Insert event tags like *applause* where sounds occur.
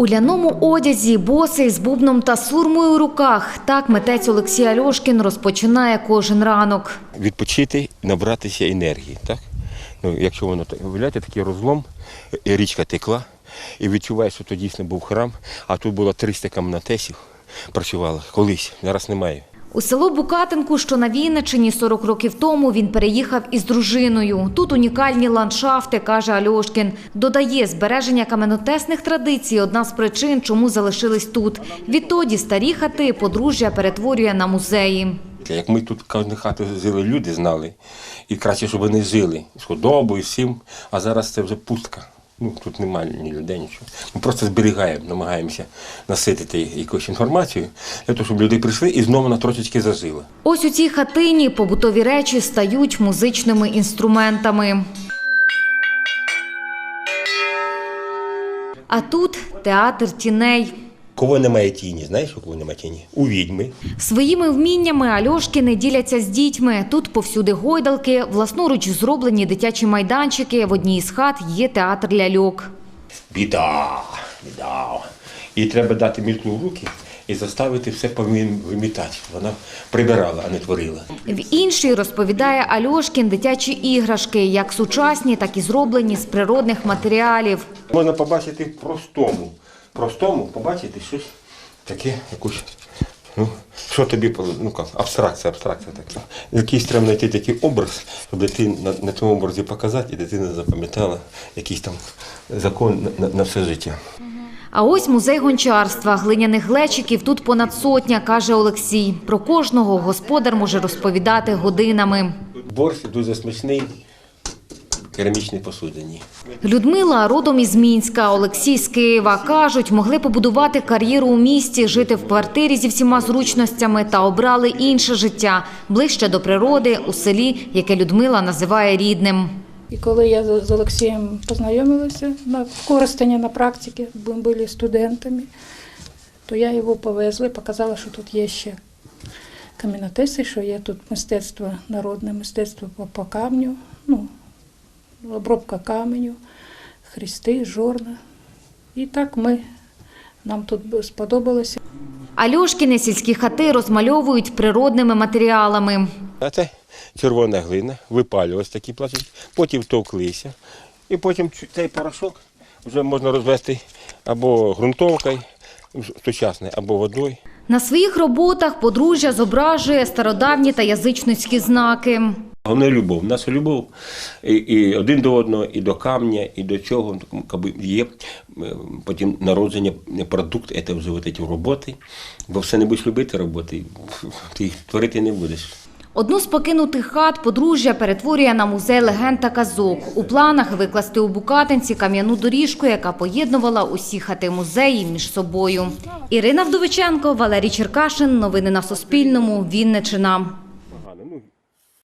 У ляному одязі, босий з бубном та сурмою у руках. Так митець Олексій Альошкін розпочинає кожен ранок. відпочити, набратися енергії. Так? Ну, якщо воно так, уявляєте, такий розлом, і річка текла, і відчуваєш, що то дійсно був храм, а тут було 300 камнатесів, працювало колись, зараз немає. У село Букатинку, що на Вінниччині 40 років тому, він переїхав із дружиною. Тут унікальні ландшафти, каже Альошкін. Додає, збереження каменотесних традицій – одна з причин, чому залишились тут. Відтоді старі хати подружжя перетворює на музеї. Як ми тут кожну хату жили, люди знали, і краще, щоб вони жили з худобою, всім, а зараз це вже пустка. Ну, тут немає ні людей, нічого. Ми просто зберігаємо, намагаємося наситити якусь інформацію, для того, щоб люди прийшли і знову на трошечки зажили. Ось у цій хатині побутові речі стають музичними інструментами. А тут театр тіней. Кого немає тіні, знаєш, у кого немає тіні? У відьми. Своїми вміннями Альошкини діляться з дітьми. Тут повсюди гойдалки, власноруч зроблені дитячі майданчики. В одній із хат є театр ляльок. Біда, біда. І треба дати мітку в руки і заставити все вимітати. Вона прибирала, а не творила. В іншій розповідає Альошкін дитячі іграшки, як сучасні, так і зроблені з природних матеріалів. Можна побачити в простому. Простому побачити щось таке, якусь. Ну, що тобі ну як, абстракція, абстракція така. Якийсь треба знайти такий образ, щоб дитина на, на цьому образі показати, і дитина запам'ятала якийсь там закон на, на все життя. А ось музей гончарства. Глиняних глечиків тут понад сотня, каже Олексій. Про кожного господар може розповідати годинами. Борщ дуже смачний, керамічні посудині. Людмила родом із Мінська, Олексій з Києва. Кажуть, могли побудувати кар'єру у місті, жити в квартирі зі всіма зручностями та обрали інше життя ближче до природи у селі, яке Людмила називає рідним. І коли я з Олексієм познайомилася на в Коростені на практиці, ми були студентами, то я його повезла і показала, що тут є ще камінотеси, що є тут мистецтво, народне мистецтво по, по камню, ну, обробка каменю, хрести, жорна. І так ми, нам тут сподобалося. Альошкіни сільські хати розмальовують природними матеріалами. А це червона глина, випалювалась такі пластики, потім товклися. І потім цей порошок вже можна розвести або ґрунтовкою сучасною, або водою. На своїх роботах подружжя зображує стародавні та язичницькі знаки. Головне любов. У нас любов і, і один до одного, і до камня, і до ну, є. е, Потім народження продукт, це роботи. Бо все не будеш любити роботи, *laughs* ти їх творити не будеш. Одну з покинутих хат подружжя перетворює на музей легенд та казок. У планах викласти у Букатинці кам'яну доріжку, яка поєднувала усі хати музеї між собою. Ірина Вдовиченко, Валерій Черкашин. Новини на Суспільному. Вінничина.